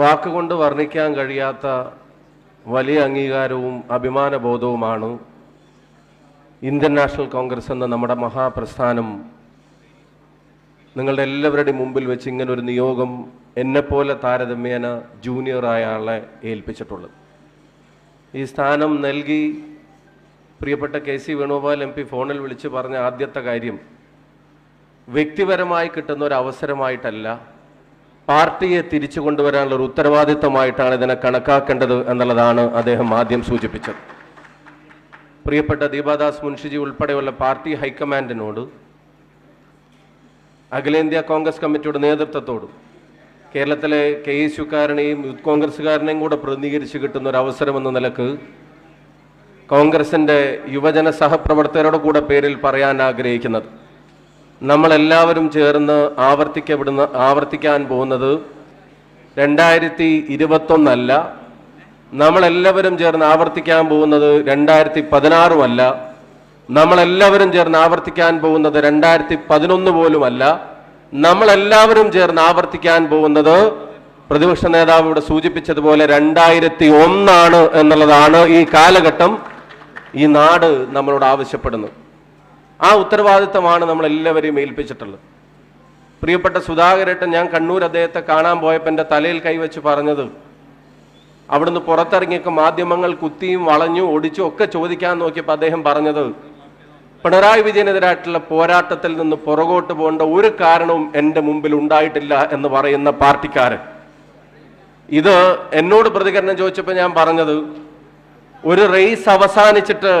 വാക്കുകൊണ്ട് വർണിക്കാൻ കഴിയാത്ത വലിയ അംഗീകാരവും അഭിമാനബോധവുമാണ് ഇന്ത്യൻ നാഷണൽ കോൺഗ്രസ് എന്ന നമ്മുടെ മഹാപ്രസ്ഥാനം. നിങ്ങളുടെ എല്ലാവരുടെയും മുമ്പിൽ വെച്ച് ഇങ്ങനെ ഒരു നിയോഗം എന്നെപ്പോലെ താരതമ്യേന ജൂനിയറായ ആളെ ഏൽപ്പിച്ചിട്ടുള്ളത്. ഈ സ്ഥാനം നൽകി പ്രിയപ്പെട്ട K C Venugopal M P ഫോണിൽ വിളിച്ച് പറഞ്ഞ ആദ്യത്തെ കാര്യം വ്യക്തിപരമായി കിട്ടുന്ന ഒരു അവസരമായിട്ടല്ല പാർട്ടിയെ തിരിച്ചു കൊണ്ടുവരാനുള്ള ഒരു ഉത്തരവാദിത്തമായിട്ടാണ് ഇതിനെ കണക്കാക്കേണ്ടത് എന്നുള്ളതാണ് അദ്ദേഹം ആദ്യം സൂചിപ്പിച്ചത്. പ്രിയപ്പെട്ട ദീപാദാസ് മുൻഷിജി ഉൾപ്പെടെയുള്ള പാർട്ടി ഹൈക്കമാൻഡിനോട് അഖിലേന്ത്യാ കോൺഗ്രസ് കമ്മിറ്റിയുടെ നേതൃത്വത്തോടും കേരളത്തിലെ കെ എസ് യുക്കാരനെയും യൂത്ത് കോൺഗ്രസ്സുകാരനെയും കൂടെ പ്രതിനിധീകരിച്ച് കിട്ടുന്ന ഒരു അവസരം എന്ന നിലയ്ക്ക് കോൺഗ്രസിന്റെ യുവജന സഹപ്രവർത്തകരുടെ കൂടെ പേരിൽ പറയാൻ ആഗ്രഹിക്കുന്നത്. നമ്മളെല്ലാവരും ചേർന്ന് ആവർത്തിക്കപ്പെടുന്ന ആവർത്തിക്കാൻ പോകുന്നത് രണ്ടായിരത്തി ഇരുപത്തൊന്നല്ല നമ്മളെല്ലാവരും ചേർന്ന് ആവർത്തിക്കാൻ പോകുന്നത് രണ്ടായിരത്തി പതിനാറുമല്ല നമ്മളെല്ലാവരും ചേർന്ന് ആവർത്തിക്കാൻ പോകുന്നത് രണ്ടായിരത്തി പതിനൊന്ന് പോലുമല്ല. നമ്മളെല്ലാവരും ചേർന്ന് ആവർത്തിക്കാൻ പോകുന്നത് പ്രതിപക്ഷ നേതാവ് ഇവിടെ സൂചിപ്പിച്ചതുപോലെ രണ്ടായിരത്തി ഒന്നാണ് എന്നുള്ളതാണ് ഈ കാലഘട്ടം ഈ നാട് നമ്മളോട് ആവശ്യപ്പെടുന്നത്. ആ ഉത്തരവാദിത്തമാണ് നമ്മൾ എല്ലാവരെയും ഏൽപ്പിച്ചിട്ടുള്ളത്. പ്രിയപ്പെട്ട സുധാകരേട്ടൻ ഞാൻ കണ്ണൂർ അദ്ദേഹത്തെ കാണാൻ പോയപ്പോൾ എന്റെ തലയിൽ കൈവച്ച് പറഞ്ഞത് അവിടുന്ന് പുറത്തിറങ്ങിയൊക്കെ മാധ്യമങ്ങൾ കുത്തിയും വളഞ്ഞു ഒടിച്ചും ഒക്കെ ചോദിക്കാൻ നോക്കിയപ്പോൾ അദ്ദേഹം പറഞ്ഞത് പിണറായി വിജയനെതിരായിട്ടുള്ള പോരാട്ടത്തിൽ നിന്ന് പുറകോട്ട് പോകേണ്ട ഒരു കാരണവും എന്റെ മുമ്പിൽ ഉണ്ടായിട്ടില്ല എന്ന് പറയുന്ന പാർട്ടിക്കാരൻ. ഇത് എന്നോട് പ്രതികരണം ചോദിച്ചപ്പോൾ ഞാൻ പറഞ്ഞത് ഒരു റേസ് അവസാനിച്ചിട്ട്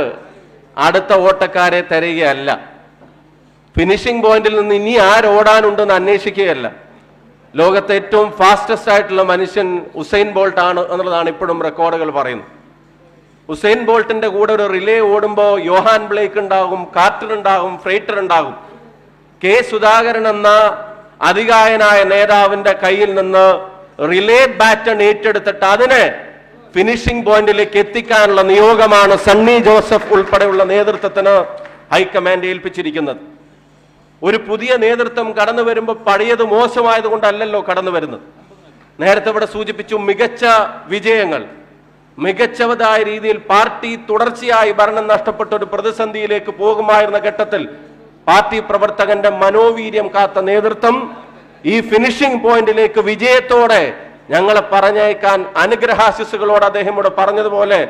അടുത്ത ഓട്ടക്കാരെ തരികയല്ല. ഫിനിഷിംഗ് പോയിന്റിൽ നിന്ന് ഇനി ആരോടാനുണ്ടെന്ന് അന്വേഷിക്കുകയല്ല. ലോകത്തെ ഏറ്റവും ഫാസ്റ്റസ്റ്റ് ആയിട്ടുള്ള മനുഷ്യൻ ഉസൈൻ ബോൾട്ട് ആണ് എന്നുള്ളതാണ് ഇപ്പോഴും റെക്കോർഡുകൾ പറയുന്നത്. ഉസൈൻ ബോൾട്ടിന്റെ കൂടെ ഒരു റിലേ ഓടുമ്പോൾ യോഹാൻ ബ്ലേക്ക് ഉണ്ടാകും കാർട്ടർ ഉണ്ടാകും ഫ്രൈറ്റർ ഉണ്ടാകും. കെ സുധാകരൻ എന്ന അധികായനായ നേതാവിന്റെ കയ്യിൽ നിന്ന് റിലേ ബാറ്റൺ ഏറ്റെടുത്തിട്ട് അതിനെ ഫിനിഷിംഗ് പോയിന്റിലേക്ക് എത്തിക്കാനുള്ള നിയോഗമാണ് സണ്ണി ജോസഫ് ഉൾപ്പെടെയുള്ള നേതൃത്വത്തിന് ഹൈക്കമാൻഡ് ഏൽപ്പിച്ചിരിക്കുന്നത്. ഒരു പുതിയ നേതൃത്വം കടന്നു വരുമ്പോൾ പഴയത് മോശമായത് കൊണ്ടല്ലല്ലോ കടന്നു വരുന്നത്. നേരത്തെ ഇവിടെ സൂചിപ്പിച്ചു മികച്ച വിജയങ്ങൾ മികച്ചവതായ രീതിയിൽ പാർട്ടി തുടർച്ചയായി ഭരണം നഷ്ടപ്പെട്ട ഒരു പ്രതിസന്ധിയിലേക്ക് പോകുമായിരുന്ന ഘട്ടത്തിൽ പാർട്ടി പ്രവർത്തകന്റെ മനോവീര്യം കാത്ത നേതൃത്വം ഈ ഫിനിഷിംഗ് പോയിന്റിലേക്ക് വിജയത്തോടെ ഞങ്ങളെ പറഞ്ഞയക്കാൻ അനുഗ്രഹാശിസുകളോട് അദ്ദേഹം ഇവിടെ പറഞ്ഞതുപോലെ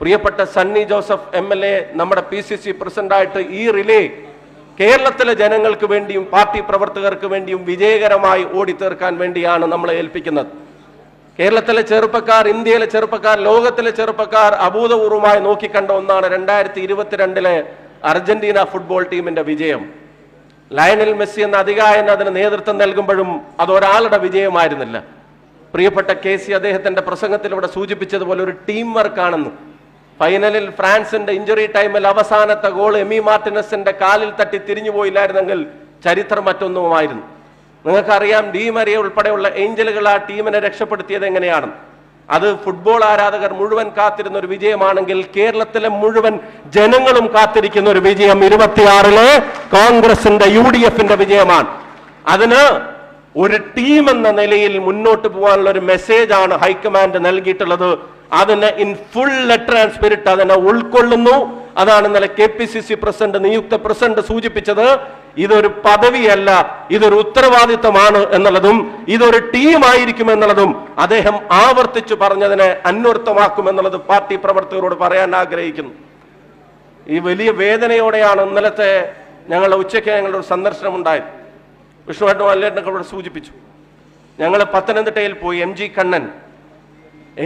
പ്രിയപ്പെട്ട Sunny Joseph M L A നമ്മുടെ പി സി സി പ്രസിഡന്റായിട്ട് ഈ റിലേ കേരളത്തിലെ ജനങ്ങൾക്ക് വേണ്ടിയും പാർട്ടി പ്രവർത്തകർക്ക് വേണ്ടിയും വിജയകരമായി ഓടിത്തീർക്കാൻ വേണ്ടിയാണ് നമ്മളെ ഏൽപ്പിക്കുന്നത്. കേരളത്തിലെ ചെറുപ്പക്കാർ ഇന്ത്യയിലെ ചെറുപ്പക്കാർ ലോകത്തിലെ ചെറുപ്പക്കാർ അഭൂതപൂർവമായി നോക്കിക്കണ്ട ഒന്നാണ് രണ്ടായിരത്തി ഇരുപത്തിരണ്ടിലെ അർജന്റീന ഫുട്ബോൾ ടീമിന്റെ വിജയം. ലയനൽ മെസ്സി എന്ന അധികായൻ അതിന് നേതൃത്വം നൽകുമ്പോഴും അത് ഒരാളുടെ വിജയമായിരുന്നില്ല. പ്രിയപ്പെട്ട കെ സി അദ്ദേഹത്തിന്റെ പ്രസംഗത്തിലൂടെ സൂചിപ്പിച്ചതുപോലെ ഒരു ടീം വർക്കാണെന്ന് ഫൈനലിൽ ഫ്രാൻസിന്റെ ഇഞ്ചുറി ടൈമിൽ അവസാനത്തെ ഗോൾ എമി മാർട്ടിനസിന്റെ കാലിൽ തട്ടി തിരിഞ്ഞു പോയില്ലായിരുന്നെങ്കിൽ ചരിത്രം മറ്റൊന്നുമായിരുന്നു. നിങ്ങൾക്കറിയാം ഡി മരിയ ഉൾപ്പെടെയുള്ള ഏഞ്ചലുകൾ ആ ടീമിനെ രക്ഷപ്പെടുത്തിയത് എങ്ങനെയാണ്? അത് ഫുട്ബോൾ ആരാധകർ മുഴുവൻ കാത്തിരുന്ന ഒരു വിജയമാണെങ്കിൽ കേരളത്തിലെ മുഴുവൻ ജനങ്ങളും കാത്തിരിക്കുന്ന ഒരു വിജയം ഇരുപത്തിയാറിലെ കോൺഗ്രസിന്റെ യു ഡി എഫിന്റെ വിജയമാണ്. അതിന് ഒരു ടീം എന്ന നിലയിൽ മുന്നോട്ട് പോകാനുള്ള ഒരു മെസ്സേജ് ആണ് ഹൈക്കമാൻഡ് നൽകിയിട്ടുള്ളത്. അതിനെ in full letter and spirit അതിനെ ഉൾക്കൊള്ളുന്നു. അതാണ് ഇന്നലെ K P C C president നിയുക്ത പ്രസിഡന്റ് സൂചിപ്പിച്ചത്. ഇതൊരു പദവിയല്ല ഇതൊരു ഉത്തരവാദിത്തമാണ് എന്നുള്ളതും ഇതൊരു ടീമായിരിക്കും എന്നുള്ളതും അദ്ദേഹം ആവർത്തിച്ചു പറഞ്ഞതിനെ അന്വർത്ഥമാക്കും എന്നുള്ളത് പാർട്ടി പ്രവർത്തകരോട് പറയാൻ ആഗ്രഹിക്കുന്നു. ഈ വലിയ വേദനയോടെയാണ് ഇന്നലത്തെ ഞങ്ങളുടെ ഉച്ചയ്ക്ക് ഞങ്ങളുടെ ഒരു സന്ദർശനം ഉണ്ടായത് വിഷ്ണുവേട്ടൻ വല്ലേട്ടനൊക്കെ ഇവിടെ സൂചിപ്പിച്ചു. ഞങ്ങൾ പത്തനംതിട്ടയിൽ പോയി M G Kannan.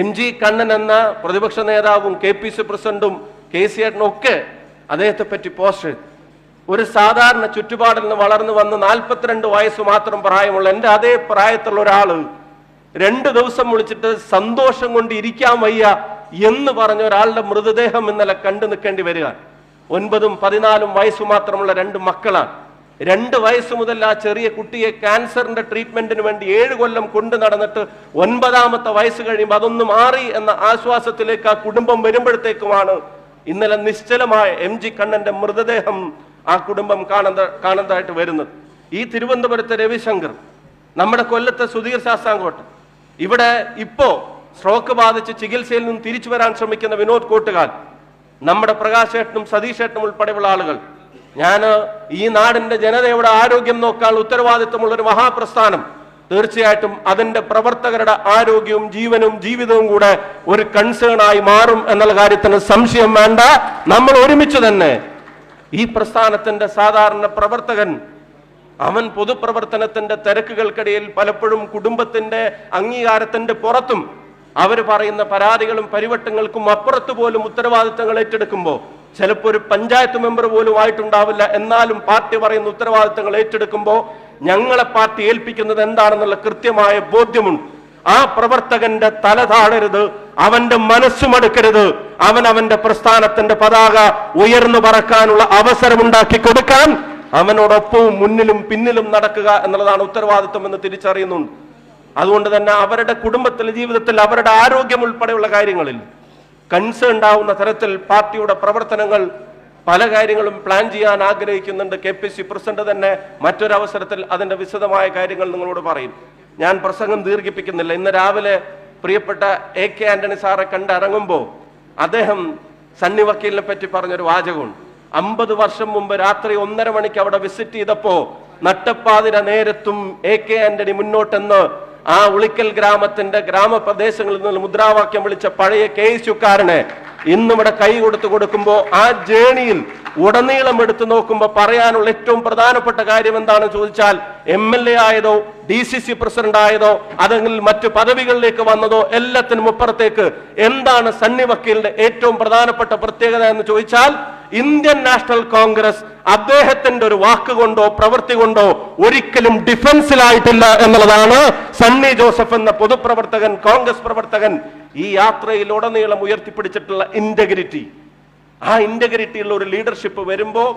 M G Kannan എന്ന പ്രതിപക്ഷ നേതാവും കെ പി സി പ്രസിഡന്റും കെ സി ഏട്ടനും ഒക്കെ അദ്ദേഹത്തെ പറ്റി പോസ്റ്റ് ഒരു സാധാരണ ചുറ്റുപാടിൽ നിന്ന് വളർന്നു വന്ന് നാൽപ്പത്തിരണ്ട് വയസ്സ് മാത്രം പ്രായമുള്ള എന്റെ അതേ പ്രായത്തിലുള്ള ഒരാൾ രണ്ട് ദിവസം വിളിച്ചിട്ട് സന്തോഷം കൊണ്ട് ഇരിക്കാൻ വയ്യ എന്ന് പറഞ്ഞ ഒരാളുടെ മൃതദേഹം ഇന്നലെ കണ്ടു നിൽക്കേണ്ടി വരിക. ഒൻപതും പതിനാലും വയസ്സ് മാത്രമുള്ള രണ്ട് മക്കളാണ്. രണ്ട് വയസ്സ് മുതൽ ആ ചെറിയ കുട്ടിയെ ക്യാൻസറിന്റെ ട്രീറ്റ്മെന്റിന് വേണ്ടി ഏഴ് കൊല്ലം കൊണ്ടു നടന്നിട്ട് ഒൻപതാമത്തെ വയസ്സ് കഴിയുമ്പോൾ അതൊന്ന് മാറി എന്ന ആശ്വാസത്തിലേക്ക് ആ കുടുംബം വരുമ്പോഴത്തേക്കുമാണ് ഇന്നലെ നിശ്ചലമായ എം ജി കണ്ണന്റെ മൃതദേഹം ആ കുടുംബം കാണുന്ന കാണുന്നതായിട്ട് വരുന്നത്. ഈ തിരുവനന്തപുരത്തെ രവിശങ്കർ നമ്മുടെ കൊല്ലത്തെ സുധീർ ശാസ്താങ്കോട്ട് ഇവിടെ ഇപ്പോ സ്ട്രോക്ക് ബാധിച്ച് ചികിത്സയിൽ നിന്ന് തിരിച്ചു വരാൻ ശ്രമിക്കുന്ന വിനോദ് കോട്ടുകാൽ നമ്മുടെ പ്രകാശേട്ടനും സതീഷേട്ടനും ഉൾപ്പെടെയുള്ള ആളുകൾ ഞാൻ ഈ നാടിന്റെ ജനതയുടെ ആരോഗ്യം നോക്കാൻ ഉത്തരവാദിത്വമുള്ള ഒരു മഹാപ്രസ്ഥാനം. തീർച്ചയായിട്ടും അതിന്റെ പ്രവർത്തകരുടെ ആരോഗ്യവും ജീവനും ജീവിതവും കൂടെ ഒരു കൺസേൺ ആയി മാറും എന്നുള്ള കാര്യത്തിന് സംശയം വേണ്ട. നമ്മൾ ഒരുമിച്ച് തന്നെ ഈ പ്രസ്ഥാനത്തിന്റെ സാധാരണ പ്രവർത്തകൻ അവൻ പൊതുപ്രവർത്തനത്തിന്റെ തിരക്കുകൾക്കിടയിൽ പലപ്പോഴും കുടുംബത്തിന്റെ അംഗീകാരത്തിന്റെ പുറത്തും അവർ പറയുന്ന പരാതികളും പരിവട്ടങ്ങൾക്കും അപ്പുറത്ത് പോലും ഉത്തരവാദിത്തങ്ങൾ ഏറ്റെടുക്കുമ്പോൾ ചിലപ്പോൾ ഒരു പഞ്ചായത്ത് മെമ്പർ പോലും ആയിട്ടുണ്ടാവില്ല. എന്നാലും പാർട്ടി പറയുന്ന ഉത്തരവാദിത്തങ്ങൾ ഏറ്റെടുക്കുമ്പോൾ ഞങ്ങളെ പാർട്ടി ഏൽപ്പിക്കുന്നത് എന്താണെന്നുള്ള കൃത്യമായ ബോധ്യമുണ്ട്. ആ പ്രവർത്തകന്റെ തല താഴരുത് അവന്റെ മനസ്സുമടുക്കരുത് അവൻ അവന്റെ പ്രസ്ഥാനത്തിന്റെ പതാക ഉയർന്നു പറക്കാനുള്ള അവസരമുണ്ടാക്കി കൊടുക്കാൻ അവനോടൊപ്പവും മുന്നിലും പിന്നിലും നടക്കുക എന്നുള്ളതാണ് ഉത്തരവാദിത്വം എന്ന് തിരിച്ചറിയുന്നുണ്ട്. അതുകൊണ്ട് തന്നെ അവരുടെ കുടുംബത്തിലെ ജീവിതത്തിൽ അവരുടെ ആരോഗ്യം ഉൾപ്പെടെയുള്ള കാര്യങ്ങളിൽ കൺസേൺ ഉണ്ടാവുന്ന തരത്തിൽ പാർട്ടിയുടെ പ്രവർത്തനങ്ങൾ പല കാര്യങ്ങളും പ്ലാൻ ചെയ്യാൻ ആഗ്രഹിക്കുന്നുണ്ട്. കെ പി സി പ്രസിഡന്റ് തന്നെ മറ്റൊരവസരത്തിൽ അതിന്റെ വിശദമായ കാര്യങ്ങൾ നിങ്ങളോട് പറയും. ഞാൻ പ്രസംഗം ദീർഘിപ്പിക്കുന്നില്ല. ഇന്ന് രാവിലെ പ്രിയപ്പെട്ട എ കെ ആന്റണി സാറെ കണ്ടിറങ്ങുമ്പോൾ അദ്ദേഹം സണ്ണി വക്കീലിനെ പറ്റി പറഞ്ഞൊരു വാചകമുണ്ട്. അമ്പത് വർഷം മുമ്പ് രാത്രി ഒന്നര മണിക്ക് അവിടെ വിസിറ്റ് ചെയ്തപ്പോ നട്ടപ്പാതിര നേരത്തും എ കെ ആന്റണി മുന്നോട്ടെന്ന് ആ ഉളിക്കൽ ഗ്രാമത്തിന്റെ ഗ്രാമപ്രദേശങ്ങളിൽ നിന്ന് മുദ്രാവാക്യം വിളിച്ച പഴയ കെ എസ് ഇന്നിവിടെ കൈ കൊടുത്തു കൊടുക്കുമ്പോ ആ ജേണിയിൽ ഉടനീളം എടുത്തു നോക്കുമ്പോൾ പറയാനുള്ള ഏറ്റവും പ്രധാനപ്പെട്ട കാര്യം എന്താണെന്ന് ചോദിച്ചാൽ എം എൽ എ ആയതോ ഡി സി സി പ്രസിഡന്റ് ആയതോ അതെങ്കിൽ മറ്റു പദവികളിലേക്ക് വന്നതോ എല്ലാത്തിനും അപ്പുറത്തേക്ക് എന്താണ് സണ്ണി വക്കീലിന്റെ ഏറ്റവും പ്രധാനപ്പെട്ട പ്രത്യേകത എന്ന് ചോദിച്ചാൽ ഇന്ത്യൻ നാഷണൽ കോൺഗ്രസ് അദ്ദേഹത്തിന്റെ ഒരു വാക്കുകൊണ്ടോ പ്രവൃത്തി കൊണ്ടോ ഒരിക്കലും ഡിഫൻസിലായിട്ടില്ല എന്നുള്ളതാണ് സണ്ണി ജോസഫ് എന്ന പൊതുപ്രവർത്തകൻ കോൺഗ്രസ് പ്രവർത്തകൻ ഈ യാത്രയിൽ ഉടനീളം ഉയർത്തിപ്പിടിച്ചിട്ടുള്ള ഇന്റഗ്രിറ്റി ആ ഇന്റഗ്രിറ്റിയുള്ള ഒരു ലീഡർഷിപ്പ് വരുമ്പോൾ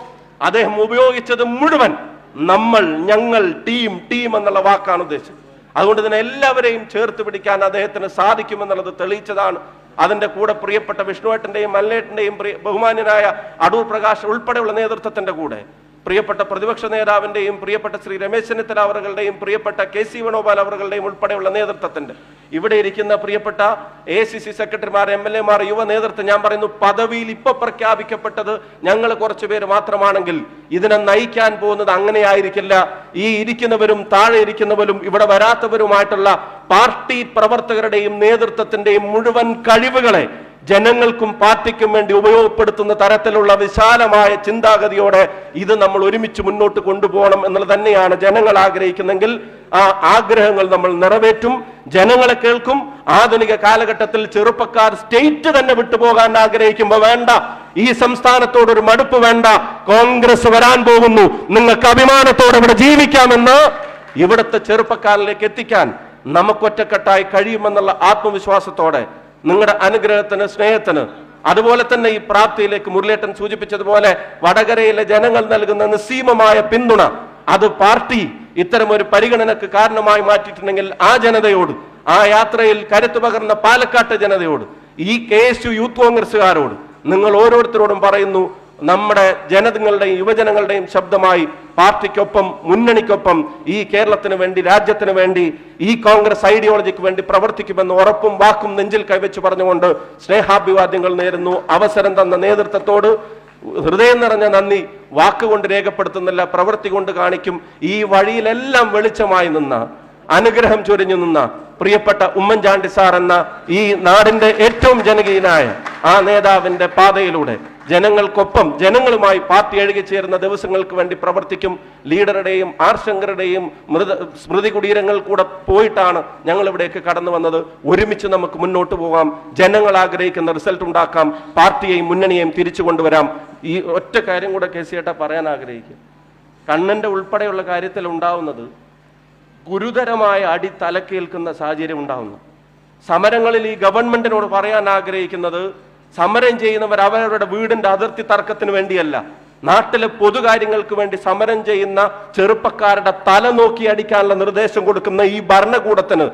അദ്ദേഹം ഉപയോഗിച്ചത് മുഴുവൻ നമ്മൾ ഞങ്ങൾ ടീം ടീം എന്നുള്ള വാക്കാണ് ഉദ്ദേശിച്ചത്. അതുകൊണ്ട് തന്നെ എല്ലാവരെയും ചേർത്ത് പിടിക്കാൻ അദ്ദേഹത്തിന് സാധിക്കുമെന്നുള്ളത് തെളിയിച്ചതാണ്. അതിന്റെ കൂടെ പ്രിയപ്പെട്ട വിഷ്ണുവേട്ടന്റെയും മല്ലേട്ടന്റെയും ബഹുമാന്യനായ അടൂർ പ്രകാശ് ഉൾപ്പെടെയുള്ള നേതൃത്വത്തിന്റെ കൂടെ. പ്രിയപ്പെട്ട പ്രതിപക്ഷ നേതാവിന്റെയും പ്രിയപ്പെട്ട ശ്രീ രമേശ് ചെന്നിത്തല അവരുടെയും പ്രിയപ്പെട്ട കെ സി വേണുഗോപാൽ അവരുടെയും ഉൾപ്പെടെയുള്ള നേതൃത്വത്തിന്റെ ഇവിടെ ഇരിക്കുന്ന പ്രിയപ്പെട്ട എ സി സി സെക്രട്ടറിമാർ എം എൽ എമാർ യുവ നേതൃത്വം ഞാൻ പറയുന്നു പദവിയിൽ ഇപ്പൊ പ്രഖ്യാപിക്കപ്പെട്ടത് ഞങ്ങൾ കുറച്ചു പേര് മാത്രമാണെങ്കിൽ ഇതിനെ നയിക്കാൻ പോകുന്നത് അങ്ങനെ ആയിരിക്കില്ല ഈ ഇരിക്കുന്നവരും താഴെ ഇരിക്കുന്നവരും ഇവിടെ വരാത്തവരുമായിട്ടുള്ള പാർട്ടി പ്രവർത്തകരുടെയും നേതൃത്വത്തിന്റെയും മുഴുവൻ കഴിവുകളെ ജനങ്ങൾക്കും പാർട്ടിക്കും വേണ്ടി ഉപയോഗപ്പെടുത്തുന്ന തരത്തിലുള്ള വിശാലമായ ചിന്താഗതിയോടെ ഇത് നമ്മൾ ഒരുമിച്ച് മുന്നോട്ട് കൊണ്ടുപോകണം എന്നുള്ളത് തന്നെയാണ് ജനങ്ങൾ ആഗ്രഹിക്കുന്നെങ്കിൽ ആ ആഗ്രഹങ്ങൾ നമ്മൾ നിറവേറ്റും. ജനങ്ങളെ കേൾക്കും. ആധുനിക കാലഘട്ടത്തിൽ ചെറുപ്പക്കാർ സ്റ്റേറ്റ് തന്നെ വിട്ടുപോകാൻ ആഗ്രഹിക്കുമ്പോൾ വേണ്ട. ഈ സംസ്ഥാനത്തോട് ഒരു മടുപ്പ് വേണ്ട. കോൺഗ്രസ് വരാൻ പോകുന്നു. നിങ്ങൾക്ക് അഭിമാനത്തോടെ ഇവിടെ ജീവിക്കാമെന്ന് ഇവിടുത്തെ ചെറുപ്പക്കാരിലേക്ക് എത്തിക്കാൻ നമുക്കൊറ്റക്കെട്ടായി കഴിയുമെന്നുള്ള ആത്മവിശ്വാസത്തോടെ നിങ്ങളുടെ അനുഗ്രഹത്തിന് സ്നേഹത്തിന് അതുപോലെ തന്നെ ഈ പ്രാപ്തിയിലേക്ക് മുരളേട്ടൻ സൂചിപ്പിച്ചതുപോലെ വടകരയിലെ ജനങ്ങൾ നൽകുന്ന നിസ്സീമമായ പിന്തുണ അത് പാർട്ടി ഇത്തരം ഒരു പരിഗണനക്ക് കാരണമായി മാറ്റിയിട്ടുണ്ടെങ്കിൽ ആ ജനതയോട് ആ യാത്രയിൽ കരുത്തു പകർന്ന പാലക്കാട്ട് ജനതയോട് ഈ കെ എസ് യു യൂത്ത് കോൺഗ്രസ്സുകാരോട് നിങ്ങൾ ഓരോരുത്തരോടും പറയുന്നു നമ്മുടെ ജനതങ്ങളുടെയും യുവജനങ്ങളുടെയും ശബ്ദമായി പാർട്ടിക്കൊപ്പം മുന്നണിക്കൊപ്പം ഈ കേരളത്തിന് വേണ്ടി രാജ്യത്തിന് വേണ്ടി ഈ കോൺഗ്രസ് ഐഡിയോളജിക്ക് വേണ്ടി പ്രവർത്തിക്കുമെന്ന് ഉറപ്പും വാക്കും നെഞ്ചിൽ കൈവച്ച് പറഞ്ഞുകൊണ്ട് സ്നേഹാഭിവാദ്യങ്ങൾ നേരുന്നു. അവസരം തന്ന നേതൃത്വത്തോട് ഹൃദയം നിറഞ്ഞ നന്ദി. വാക്കുകൊണ്ട് രേഖപ്പെടുത്തുന്നില്ല പ്രവൃത്തി കൊണ്ട് കാണിക്കും. ഈ വഴിയിലെല്ലാം വെളിച്ചമായി നിന്ന അനുഗ്രഹം ചൊരിഞ്ഞു നിന്ന പ്രിയപ്പെട്ട ഉമ്മൻചാണ്ടി സാർ എന്ന ഈ നാടിന്റെ ഏറ്റവും ജനകീയനായ ആ നേതാവിന്റെ പാതയിലൂടെ ജനങ്ങൾക്കൊപ്പം ജനങ്ങളുമായി പാർട്ടി എഴുകി ചേരുന്ന ദിവസങ്ങൾക്ക് വേണ്ടി പ്രവർത്തിക്കും. ലീഡറുടെയും ആർ ശങ്കറുടെയും മൃത സ്മൃതി കുടീരങ്ങൾ കൂടെ പോയിട്ടാണ് ഞങ്ങൾ ഇവിടേക്ക് കടന്നു വന്നത്. ഒരുമിച്ച് നമുക്ക് മുന്നോട്ട് പോകാം ജനങ്ങൾ ആഗ്രഹിക്കുന്ന റിസൾട്ട് ഉണ്ടാക്കാം. പാർട്ടിയെയും മുന്നണിയെയും തിരിച്ചു കൊണ്ടുവരാം. ഈ ഒറ്റ കാര്യം കൂടെ കെ സി പറയാൻ ആഗ്രഹിക്കും കണ്ണന്റെ ഉൾപ്പെടെയുള്ള കാര്യത്തിൽ ഉണ്ടാവുന്നത് ഗുരുതരമായ അടി തലക്കേൽക്കുന്ന സാഹചര്യം ഉണ്ടാവുന്നു. സമരങ്ങളിൽ ഈ ഗവൺമെന്റിനോട് പറയാൻ ആഗ്രഹിക്കുന്നത് സമരം ചെയ്യുന്നവർ അവരവരുടെ വീടിന്റെ അതിർത്തി തർക്കത്തിന് വേണ്ടിയല്ല. നാട്ടിലെ പൊതുകാര്യങ്ങൾക്ക് വേണ്ടി സമരം ചെയ്യുന്ന ചെറുപ്പക്കാരുടെ തല നോക്കി അടിക്കാനുള്ള നിർദ്ദേശം കൊടുക്കുന്ന ഈ ഭരണകൂടത്തിന്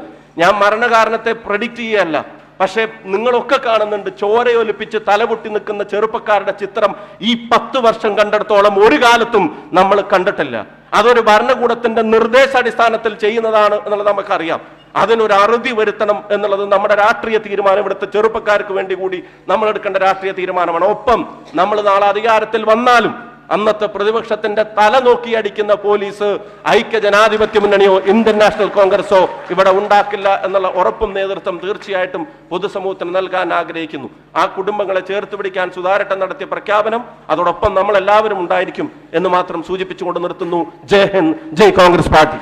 ഞാൻ മരണകാരണത്തെ പ്രഡിക്റ്റ് ചെയ്യല്ല പക്ഷേ നിങ്ങളൊക്കെ കാണുന്നുണ്ട് ചോരയൊലിപ്പിച്ച് തലപൊട്ടി നിൽക്കുന്ന ചെറുപ്പക്കാരുടെ ചിത്രം ഈ പത്ത് വർഷം കണ്ടെടുത്തോളം ഒരു കാലത്തും നമ്മൾ കണ്ടിട്ടില്ല. അതൊരു ഭരണകൂടത്തിന്റെ നിർദ്ദേശാടിസ്ഥാനത്തിൽ ചെയ്യുന്നതാണ് എന്നുള്ളത് നമുക്കറിയാം. അതിനൊരു അറുതി വരുത്തണം എന്നുള്ളത് നമ്മുടെ രാഷ്ട്രീയ തീരുമാനം ഇവിടുത്തെ ചെറുപ്പക്കാർക്ക് വേണ്ടി കൂടി നമ്മൾ എടുക്കേണ്ട രാഷ്ട്രീയ തീരുമാനമാണ്. ഒപ്പം നമ്മൾ നാളെ അധികാരത്തിൽ വന്നാലും അന്നത്തെ പ്രതിപക്ഷത്തിന്റെ തല നോക്കി അടിക്കുന്ന പോലീസ് ഐക്യ ജനാധിപത്യ മുന്നണിയോ ഇന്ത്യൻ നാഷണൽ കോൺഗ്രസോ ഇവിടെ ഉണ്ടാക്കില്ല എന്നുള്ള ഉറപ്പും നേതൃത്വം തീർച്ചയായിട്ടും പൊതുസമൂഹത്തിന് നൽകാൻ ആഗ്രഹിക്കുന്നു. ആ കുടുംബങ്ങളെ ചേർത്ത് പിടിക്കാൻ സുതാരട്ടം നടത്തിയ പ്രഖ്യാപനം അതോടൊപ്പം നമ്മൾ എല്ലാവരും ഉണ്ടായിരിക്കും എന്ന് മാത്രം സൂചിപ്പിച്ചുകൊണ്ട് നിർത്തുന്നു. ജയ് ഹിന്ദ് ജയ് കോൺഗ്രസ് പാർട്ടി.